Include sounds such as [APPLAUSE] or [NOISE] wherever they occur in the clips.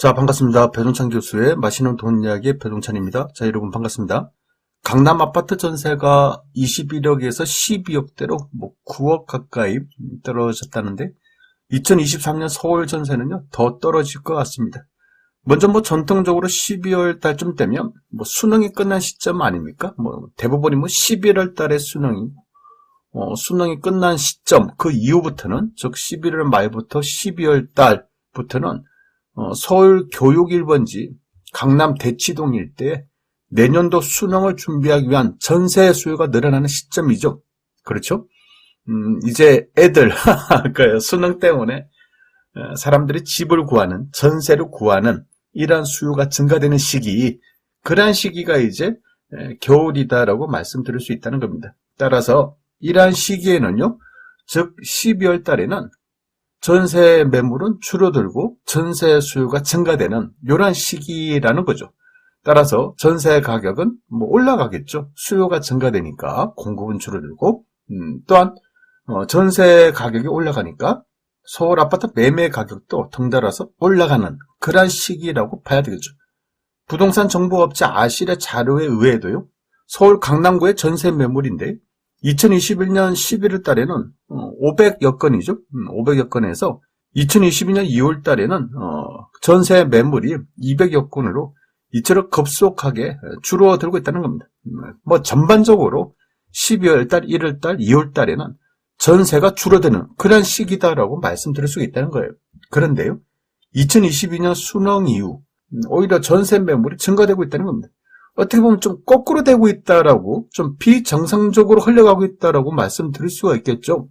자, 반갑습니다. 배동찬 교수의 맛있는 돈 이야기 배동찬입니다. 자, 여러분 반갑습니다. 강남 아파트 전세가 21억에서 12억대로 뭐 9억 가까이 떨어졌다는데 2023년 서울 전세는요, 더 떨어질 것 같습니다. 먼저 뭐 전통적으로 12월 달쯤 되면 뭐 수능이 끝난 시점 아닙니까? 뭐 대부분이 뭐 11월 달에 수능이 어, 수능이 끝난 시점 그 이후부터는 즉 11월 말부터 12월 달부터는 어, 서울 교육 1번지 강남 대치동 일대에 내년도 수능을 준비하기 위한 전세 수요가 늘어나는 시점이죠. 그렇죠? 음, 이제 애들 [LAUGHS] 그 수능 때문에 어, 사람들이 집을 구하는 전세를 구하는 이러한 수요가 증가되는 시기 그러한 시기가 이제 에, 겨울이다라고 말씀드릴 수 있다는 겁니다. 따라서 이러한 시기에는요, 즉 12월 달에는 전세 매물은 줄어들고 전세 수요가 증가되는 이러한 시기라는 거죠. 따라서 전세 가격은 뭐 올라가겠죠. 수요가 증가되니까 공급은 줄어들고 음, 또한 어, 전세 가격이 올라가니까 서울 아파트 매매 가격도 덩달아서 올라가는 그러한 시기라고 봐야 되겠죠. 부동산 정보업체 아실의 자료에 의해도요. 서울 강남구의 전세 매물인데 2021년 11월 달에는 500여 건이죠. 500여 건에서 2022년 2월 달에는 어, 전세 매물이 200여 건으로 이처럼 급속하게 줄어들고 있다는 겁니다. 뭐 전반적으로 12월 달, 1월 달, 2월 달에는 전세가 줄어드는 그런 시기다라고 말씀드릴 수 있다는 거예요. 그런데요. 2022년 수능 이후 오히려 전세 매물이 증가되고 있다는 겁니다. 어떻게 보면 좀 거꾸로 되고 있다라고 좀 비정상적으로 흘러가고 있다라고 말씀드릴 수가 있겠죠.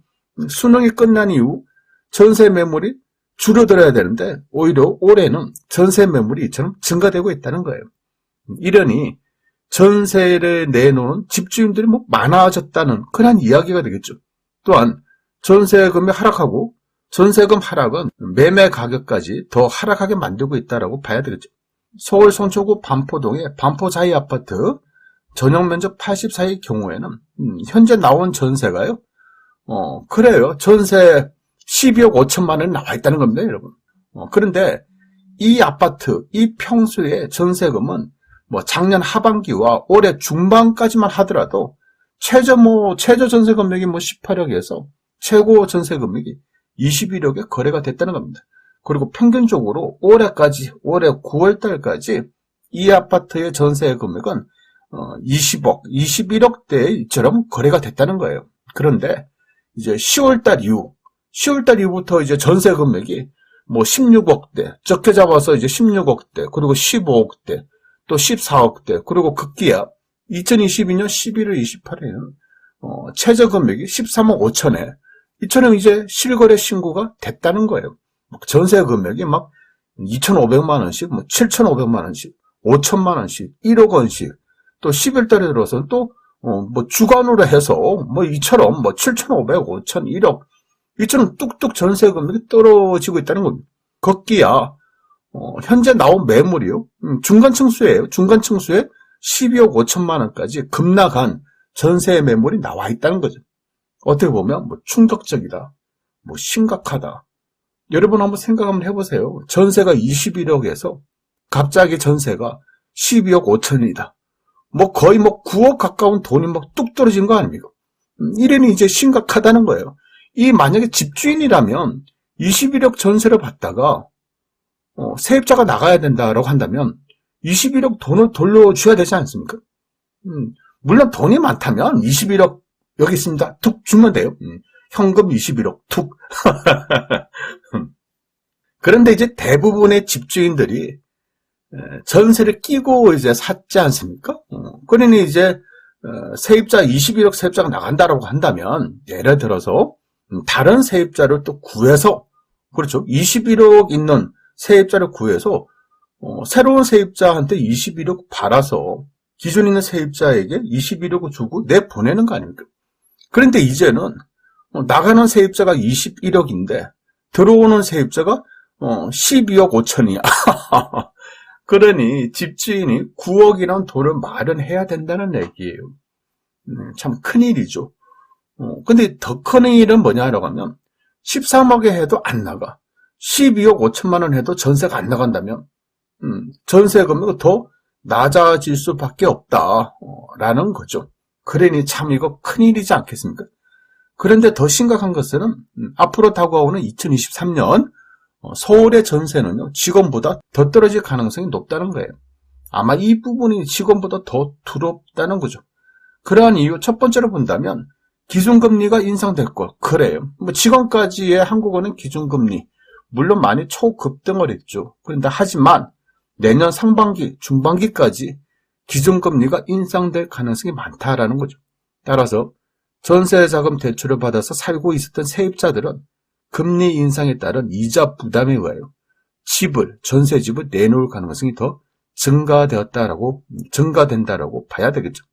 수능이 끝난 이후 전세 매물이 줄어들어야 되는데 오히려 올해는 전세 매물이 이처럼 증가되고 있다는 거예요. 이러니 전세를 내놓은 집주인들이 뭐 많아졌다는 그런 이야기가 되겠죠. 또한 전세금이 하락하고 전세금 하락은 매매 가격까지 더 하락하게 만들고 있다라고 봐야 되겠죠. 서울 송초구 반포동의 반포자이 아파트 전용 면적 84의 경우에는 음, 현재 나온 전세가요. 어 그래요. 전세 12억 5천만 원 나와 있다는 겁니다, 여러분. 어, 그런데 이 아파트, 이 평수의 전세금은 뭐 작년 하반기와 올해 중반까지만 하더라도 최저 뭐 최저 전세 금액이 뭐 18억에서 최고 전세 금액이 21억에 거래가 됐다는 겁니다. 그리고 평균적으로 올해까지 올해 9월 달까지 이 아파트의 전세 금액은 20억, 21억대처럼 거래가 됐다는 거예요. 그런데 이제 10월 달 이후 10월 달 이후부터 이제 전세 금액이 뭐 16억대, 적게 잡아서 이제 16억대, 그리고 15억대, 또 14억대, 그리고 급기야 2022년 11월 28일에는 어, 최저 금액이 13억 5천에 이처럼 이제 실거래 신고가 됐다는 거예요. 전세 금액이 막 2,500만 원씩, 뭐 7,500만 원씩, 5천만 원씩, 1억 원씩, 또 10일 달에 들어서는 또, 어, 뭐 주간으로 해서 뭐 이처럼 뭐 7,500, 5천, 1억, 이처럼 뚝뚝 전세 금액이 떨어지고 있다는 겁니다. 걷기야, 어, 현재 나온 매물이요. 음, 중간 층수예요. 중간 층수에 12억 5천만 원까지 급락한 전세 매물이 나와 있다는 거죠. 어떻게 보면 뭐 충격적이다. 뭐 심각하다. 여러분 한번 생각 한번 해보세요. 전세가 21억에서 갑자기 전세가 12억 5천이다. 뭐 거의 뭐 9억 가까운 돈이 막 뚝 떨어진 거 아닙니까? 음, 이래니 이제 심각하다는 거예요. 이 만약에 집주인이라면 21억 전세를 받다가 어, 세입자가 나가야 된다라고 한다면 21억 돈을 돌려줘야 되지 않습니까? 음, 물론 돈이 많다면 21억 여기 있습니다. 툭 주면 돼요. 음, 현금 21억 툭. [LAUGHS] 그런데 이제 대부분의 집주인들이 전세를 끼고 이제 샀지 않습니까? 어, 그러니 이제 어, 세입자 21억 세입자가 나간다라고 한다면 예를 들어서 음, 다른 세입자를 또 구해서 그렇죠 21억 있는 세입자를 구해서 어, 새로운 세입자한테 21억 팔아서 기존 있는 세입자에게 21억을 주고 내보내는 거 아닙니까? 그런데 이제는 나가는 세입자가 21억인데 들어오는 세입자가 12억 5천이야. [LAUGHS] 그러니 집주인이 9억이라는 돈을 마련해야 된다는 얘기예요. 음, 참 큰일이죠. 어, 근데 더 큰 일은 뭐냐라고 하면 13억에 해도 안 나가. 12억 5천만 원 해도 전세가 안 나간다면 음, 전세 금액이 더 낮아질 수밖에 없다라는 거죠. 그러니 참 이거 큰일이지 않겠습니까? 그런데 더 심각한 것은 음, 앞으로 다가오는 2023년 어, 서울의 전세는요 직원보다 더 떨어질 가능성이 높다는 거예요. 아마 이 부분이 직원보다 더 두렵다는 거죠. 그러한 이유 첫 번째로 본다면 기준금리가 인상될 것 그래요. 뭐 직원까지의 한국어는 기준금리 물론 많이 초급등을 했죠. 그런데 하지만 내년 상반기 중반기까지 기준금리가 인상될 가능성이 많다라는 거죠. 따라서 전세자금 대출을 받아서 살고 있었던 세입자들은 금리 인상에 따른 이자 부담에 의하여 집을 전세집을 내놓을 가능성이 더 증가되었다라고 증가된다라고 봐야 되겠죠.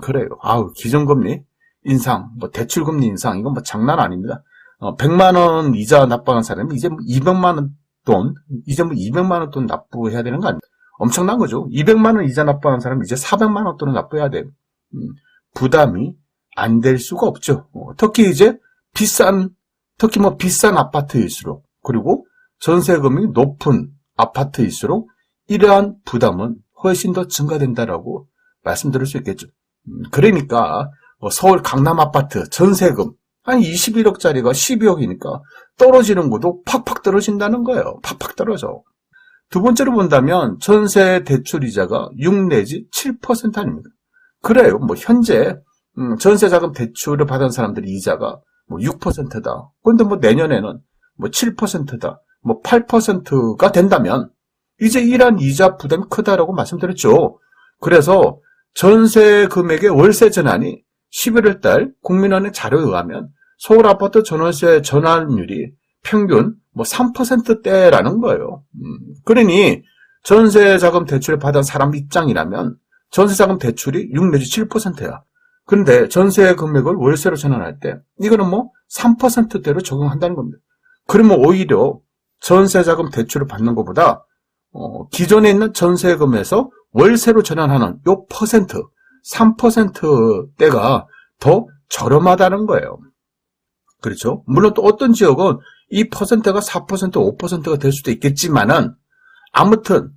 그래요. 아우 기존금리 인상, 뭐 대출금리 인상 이건 뭐 장난 아닙니다. 어, 100만 원 이자 납부하는 사람이 이제 뭐 200만 원 돈, 이제 뭐 200만 원 돈 납부해야 되는 거 아닙니까? 엄청난 거죠. 200만 원 이자 납부하는 사람이 이제 400만 원 돈을 납부해야 돼요. 음, 부담이 안 될 수가 없죠. 어, 특히 이제 비싼, 특히 뭐 비싼 아파트일수록, 그리고 전세금이 높은 아파트일수록 이러한 부담은 훨씬 더 증가된다라고 말씀드릴 수 있겠죠. 음, 그러니까 뭐 서울 강남 아파트 전세금 한 21억짜리가 12억이니까 떨어지는 것도 팍팍 떨어진다는 거예요. 팍팍 떨어져. 두 번째로 본다면 전세 대출 이자가 6 내지 7% 아닙니다. 그래요. 뭐 현재 음, 전세 자금 대출을 받은 사람들이 이자가 뭐 6%다. 그런데 뭐 내년에는 뭐 7%다. 뭐 8%가 된다면 이제 이러한 이자 부담이 크다라고 말씀드렸죠. 그래서 전세 금액의 월세 전환이 11월 달 국민원의 자료에 의하면 서울 아파트 전월세 전환율이 평균 뭐 3%대라는 거예요. 음, 그러니 전세 자금 대출을 받은 사람 입장이라면 전세 자금 대출이 6 내지 7%야. 그런데 전세 금액을 월세로 전환할 때 이거는 뭐 3%대로 적용한다는 겁니다. 그러면 오히려 전세 자금 대출을 받는 것보다 어, 기존에 있는 전세금에서 월세로 전환하는 요 퍼센트 3%대가 더 저렴하다는 거예요. 그렇죠? 물론 또 어떤 지역은 이 퍼센트가 4%, 5%가 될 수도 있겠지만은 아무튼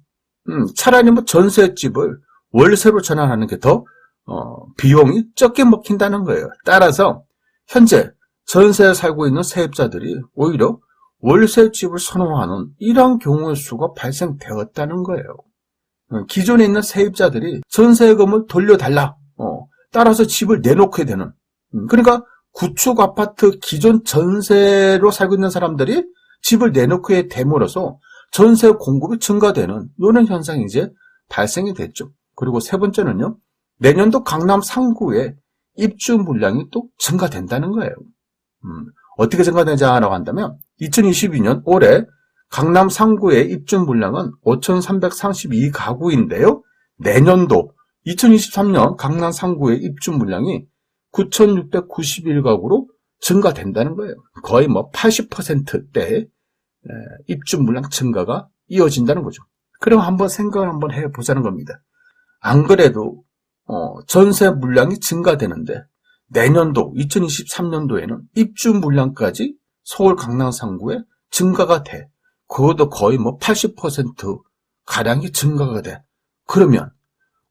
음, 차라리 뭐 전세집을 월세로 전환하는 게 더 어, 비용이 적게 먹힌다는 거예요. 따라서 현재 전세에 살고 있는 세입자들이 오히려 월세집을 선호하는 이런 경우의 수가 발생되었다는 거예요. 어, 기존에 있는 세입자들이 전세금을 돌려달라. 어, 따라서 집을 내놓게 되는. 음, 그러니까 구축 아파트 기존 전세로 살고 있는 사람들이 집을 내놓게 됨으로써 전세 공급이 증가되는 이런 현상이 이제 발생이 됐죠. 그리고 세 번째는요. 내년도 강남 상구에 입주 물량이 또 증가된다는 거예요. 음, 어떻게 증가되냐라고 한다면 2022년 올해 강남 상구의 입주 물량은 5,332가구인데요. 내년도 2023년 강남 상구의 입주 물량이 9,691가구로 증가된다는 거예요. 거의 뭐 80%대 입주 물량 증가가 이어진다는 거죠. 그럼 한번 생각을 한번 해보자는 겁니다. 안 그래도 어, 전세 물량이 증가되는데 내년도 2023년도에는 입주 물량까지 서울 강남 상구에 증가가 돼. 그것도 거의 뭐 80% 가량이 증가가 돼. 그러면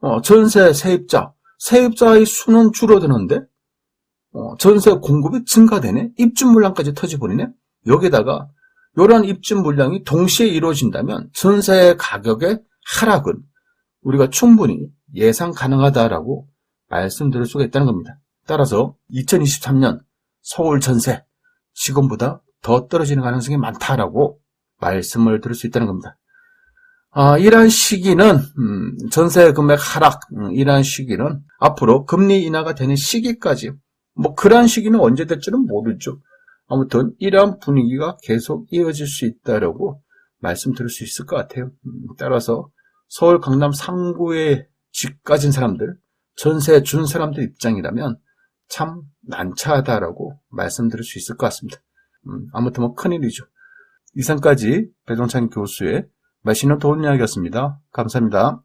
어, 전세 세입자 세입자의 수는 줄어드는데 어, 전세 공급이 증가되네. 입주 물량까지 터져버리네. 여기다가 이러한 입주 물량이 동시에 이루어진다면 전세 가격의 하락은 우리가 충분히 예상 가능하다라고 말씀드릴 수가 있다는 겁니다. 따라서 2023년 서울 전세 지금보다 더 떨어지는 가능성이 많다라고 말씀을 드릴 수 있다는 겁니다. 아, 이러한 시기는 음, 전세 금액 하락 음, 이러한 시기는 앞으로 금리 인하가 되는 시기까지 뭐 그러한 시기는 언제 될지는 모르죠. 아무튼 이러한 분위기가 계속 이어질 수 있다라고 말씀드릴 수 있을 것 같아요. 음, 따라서 서울 강남 상구에 집 가진 사람들, 전세 준 사람들 입장이라면 참 난처하다라고 말씀드릴 수 있을 것 같습니다. 음, 아무튼 뭐 큰일이죠. 이상까지 배동찬 교수의 맛있는 도움 이야기였습니다. 감사합니다.